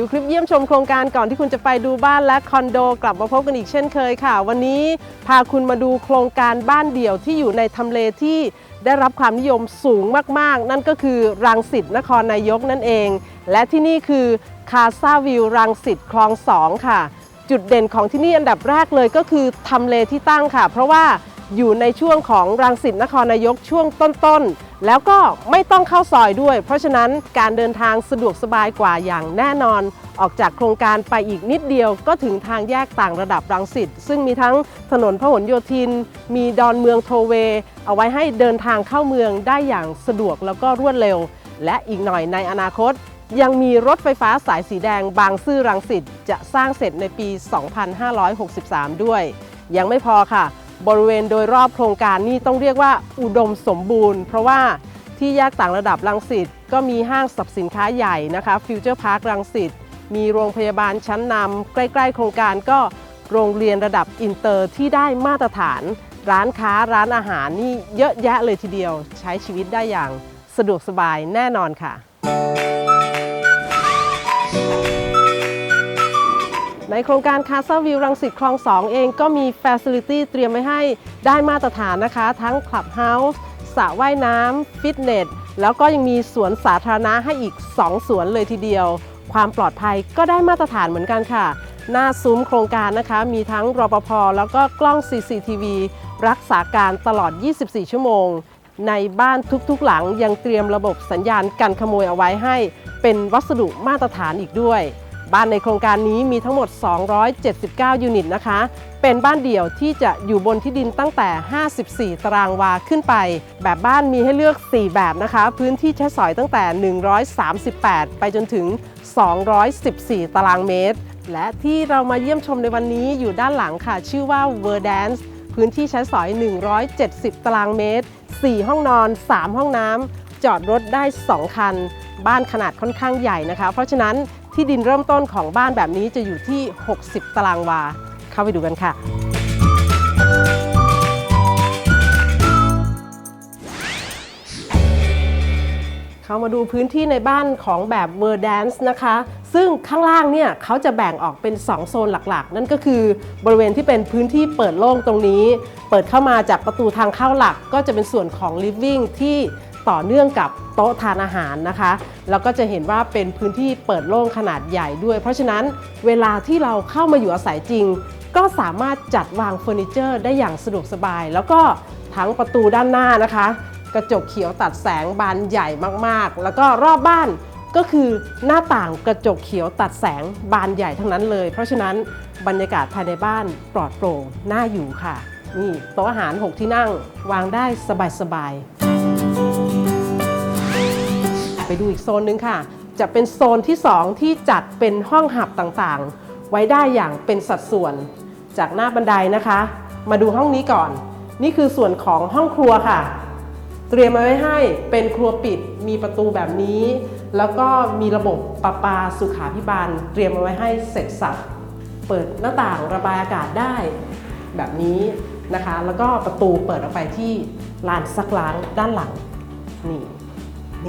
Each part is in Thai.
ดูคลิปเยี่ยมชมโครงการก่อนที่คุณจะไปดูบ้านและคอนโด กลับมาพบกันอีกเช่นเคยค่ะ วันนี้พาคุณมาดูโครงการบ้านเดี่ยวที่อยู่ในทำเลที่ได้รับความนิยมสูงมากๆ นั่นก็คือรังสิตนครนายกนั่นเอง และที่นี่คือคาซาวิวรังสิตคลองสองค่ะ จุดเด่นของที่นี่อันดับแรกเลยก็คือทำเลที่ตั้งค่ะ เพราะว่า อยู่ในช่วงของรังสิตนครนายกช่วงต้นๆ แล้วก็ไม่ต้องเข้าซอยด้วย เพราะฉะนั้นการเดินทางสะดวกสบายกว่าอย่างแน่นอน ออกจากโครงการไปอีกนิดเดียวก็ถึงทางแยกต่างระดับรังสิตซึ่งมีทั้งถนนพหลโยธิน มีดอนเมืองโทเว เอาไว้ให้เดินทางเข้าเมืองได้อย่างสะดวกแล้วก็รวดเร็ว และอีกหน่อยในอนาคตยังมีรถไฟฟ้าสายสีแดงบางซื่อรังสิตจะสร้างเสร็จในปี 2563 ด้วย ยังไม่พอค่ะ บริเวณโดยรอบโครงการนี่ต้องเรียกว่าอุดมสมบูรณ์ เพราะว่าที่แยกต่างระดับรังสิตก็มีห้างสรรพสินค้าใหญ่นะคะฟิวเจอร์พาร์ครังสิตมีโรงพยาบาลชั้นนำใกล้ ๆ โครงการก็โรงเรียนระดับอินเตอร์ที่ได้มาตรฐาน ร้านค้าร้านอาหารนี่เยอะแยะเลยทีเดียว ใช้ชีวิตได้อย่างสะดวกสบายแน่นอนค่ะ ในโครงการคา s าวิวรังสิตคลอง2เองก็มี f ฟ c i l i t y เตรียมไว้ให้ได้มาตรฐานนะคะ ทั้ง Clubhouse สระว่ายน้ำฟิตเนส แล้วก็ยังมีสวนสาธารณะให้อีก 2 สวนเลยทีเดียว ความปลอดภัยก็ได้มาตรฐานเหมือนกันค่ะ หน้าซุ้มโครงการนะคะ มีทั้งรปภแล้วก็กล้อง CCTV รักษาการตลอด 24 ชั่วโมง ในบ้านทุกๆหลังยังเตรียมระบบสัญญาณกันขโมยเอาไว้ให้ เป็นวัสดุมาตรฐานอีกด้วย บ้านในโครงการนี้มีทั้งหมด 279 ยูนิตนะคะ เป็นบ้านเดี่ยวที่จะอยู่บนที่ดินตั้งแต่ 54 ตารางวาขึ้นไป แบบบ้านมีให้เลือก 4 แบบนะคะ พื้นที่ใช้สอยตั้งแต่ 138 ไปจนถึง 214 ตารางเมตร และที่เรามาเยี่ยมชมในวันนี้อยู่ด้านหลังค่ะ ชื่อว่า Verdance พื้นที่ใช้สอย 170 ตารางเมตร 4 ห้องนอน 3 ห้องน้ำจอดรถได้ 2 คัน บ้านขนาดค่อนข้างใหญ่นะคะ เพราะฉะนั้น ที่ดินเริ่มต้นของบ้านแบบนี้จะอยู่ที่ 60 ตารางวา เข้าไปดูกันค่ะ เข้ามาดูพื้นที่ในบ้านของแบบ Verdance นะคะ ซึ่งข้างล่างเนี่ยเขาจะแบ่งออกเป็น 2 โซนหลักๆ นั่นก็คือบริเวณที่เป็นพื้นที่เปิดโล่งตรงนี้ เปิดเข้ามาจากประตูทางเข้าหลักก็จะเป็นส่วนของ Living ที่ ต่อเนื่องกับโต๊ะทานอาหารนะคะแล้วก็จะเห็นว่าเป็นพื้นที่เปิดโล่งขนาดใหญ่ด้วย เพราะฉะนั้นเวลาที่เราเข้ามาอยู่อาศัยจริง ก็สามารถจัดวางเฟอร์นิเจอร์ได้อย่างสะดวกสบาย แล้วก็ทั้งประตูด้านหน้านะคะ กระจกเขียวตัดแสงบานใหญ่มากๆ แล้วก็รอบบ้านก็คือหน้าต่างกระจกเขียวตัดแสงบานใหญ่ทั้งนั้นเลย เพราะฉะนั้นบรรยากาศภายในบ้านปลอดโปร่งน่าอยู่ค่ะ นี่โต๊ะอาหาร 6 ที่นั่งวางได้สบายๆ ไปดูอีกโซนหนึงค่ะ จะเป็นโซนที่ 2 ที่จัดเป็นห้องหับต่างๆ ไว้ได้อย่างเป็นสัดส่วน จากหน้าบันไดนะคะ มาดูห้องนี้ก่อน นี่คือส่วนของห้องครัวค่ะ เตรียมมาไว้ให้เป็นครัวปิดมีประตูแบบนี้ แล้วก็มีระบบประปาสุขาพิบาล เตรียมมาไว้ให้เสร็จสับเปิดหน้าต่างระบายอากาศได้แบบนี้นะคะ แล้วก็ประตูเปิดออกไปที่ลานซักล้างด้านหลังนี่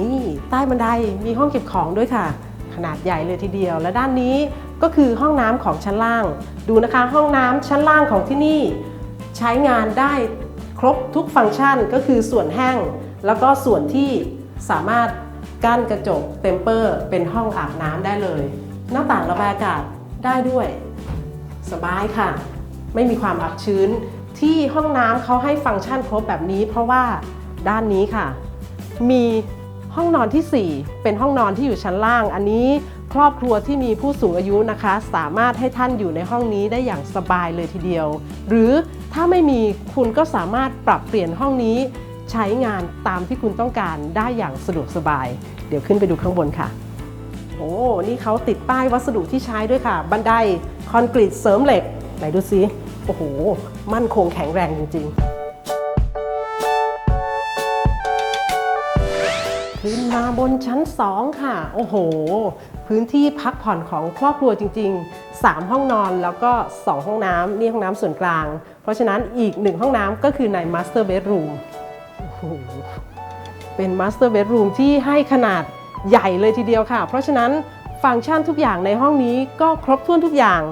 นี่ใต้บันไดมีห้องเก็บของด้วยค่ะ ขนาดใหญ่เลยทีเดียว และด้านนี้ก็คือห้องน้ำของชั้นล่าง ดูนะคะห้องน้ำชั้นล่างของที่นี่ ใช้งานได้ครบทุกฟังก์ชันก็คือส่วนแห้ง แล้วก็ส่วนที่สามารถกั้นกระจกเต็มเปอร์ เป็นห้องอาบน้ำได้เลย หน้าต่างระบายอากาศได้ด้วย สบายค่ะ ไม่มีความอับชื้นที่ห้องน้ำเขาให้ฟังก์ชันครบแบบนี้ เพราะว่าด้านนี้ค่ะ มี ห้องนอนทีสี่ 4 เป็นห้องนอนที่อยู่ชั้นล่าง อันนี้ครอบครัวที่มีผู้สูงอายุนะคะ สามารถให้ท่านอยู่ในห้องนี้ได้อย่างสบายเลยทีเดียว หรือถ้าไม่มีคุณก็สามารถปรับเปลี่ยนห้องนี้ ใช้งานตามที่คุณต้องการได้อย่างสะดวกสบาย เดี๋ยวขึ้นไปดูข้างบนค่ะ โอ้ นี่เขาติดป้ายวัสดุที่ใช้ด้วยค่ะ บันไดคอนกรีตเสริมเหล็ก ไหนดูซิโอ้โห มั่นคงแข็งแรงจริง ๆ ขึ้นมาบนชั้น 2 ค่ะ โอ้โห พื้นที่พักผ่อนของครอบครัวจริง ๆ 3 ห้องนอนแล้วก็ 2 ห้องน้ำนี่ห้องน้ำส่วนกลาง เพราะฉะนั้นอีก 1 ห้องน้ำก็คือใน Master Bedroom โอ้โหเป็น Master Bedroom ที่ให้ขนาดใหญ่เลยทีเดียวค่ะ เพราะฉะนั้นฟังก์ชันทุกอย่างในห้องนี้ก็ครบถ้วนทุกอย่าง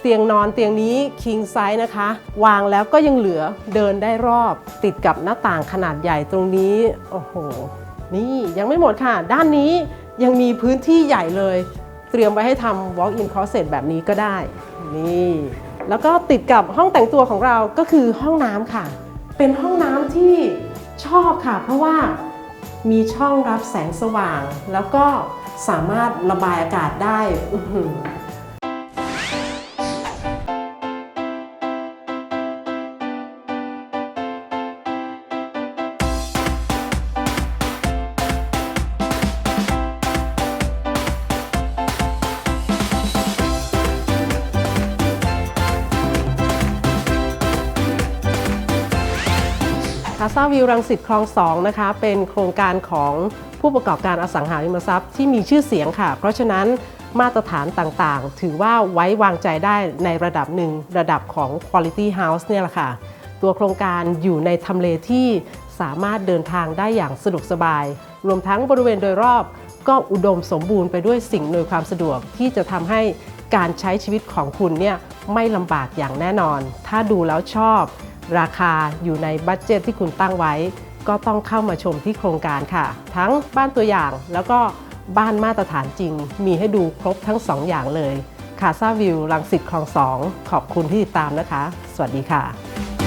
เตียงนอนเตียงนี้ king size นะคะ วางแล้วก็ยังเหลือเดินได้รอบ ติดกับหน้าต่างขนาดใหญ่ตรงนี้ โอ้โห นี่ยังไม่หมดค่ะ ด้านนี้ยังมีพื้นที่ใหญ่เลย เตรียมไว้ให้ทำ walk in closet แบบนี้ก็ได้ นี่ แล้วก็ติดกับห้องแต่งตัวของเราก็คือห้องน้ำค่ะ เป็นห้องน้ำที่ชอบค่ะ เพราะว่ามีช่องรับแสงสว่าง แล้วก็สามารถระบายอากาศได้ อื้อหือคาซาวิวรังสิตคลองสองนะคะเป็นโครงการของผู้ประกอบการอสังหาริมทรัพย์ที่มีชื่อเสียงค่ะ เพราะฉะนั้นมาตรฐานต่างๆ ถือว่าไว้วางใจได้ในระดับหนึ่งระดับของ Quality House เนี่ยแหละค่ะ ตัวโครงการอยู่ในทำเลที่สามารถเดินทางได้อย่างสะดวกสบาย รวมทั้งบริเวณโดยรอบก็อุดมสมบูรณ์ไปด้วยสิ่งอำนวยความสะดวกที่จะทำให้การใช้ชีวิตของคุณเนี่ยไม่ลำบากอย่างแน่นอน ถ้าดูแล้วชอบ ราคาอยู่ในบัตเจตที่คุณตั้งไว้ ก็ต้องเข้ามาชมที่โครงการค่ะ ทั้งบ้านตัวอย่างแล้วก็บ้านมาตรฐานจริง มีให้ดูครบทั้ง 2 อย่างเลยคาซาวิวลังสิตคลองสองขอบคุณที่ติดตามนะคะ สวัสดีค่ะ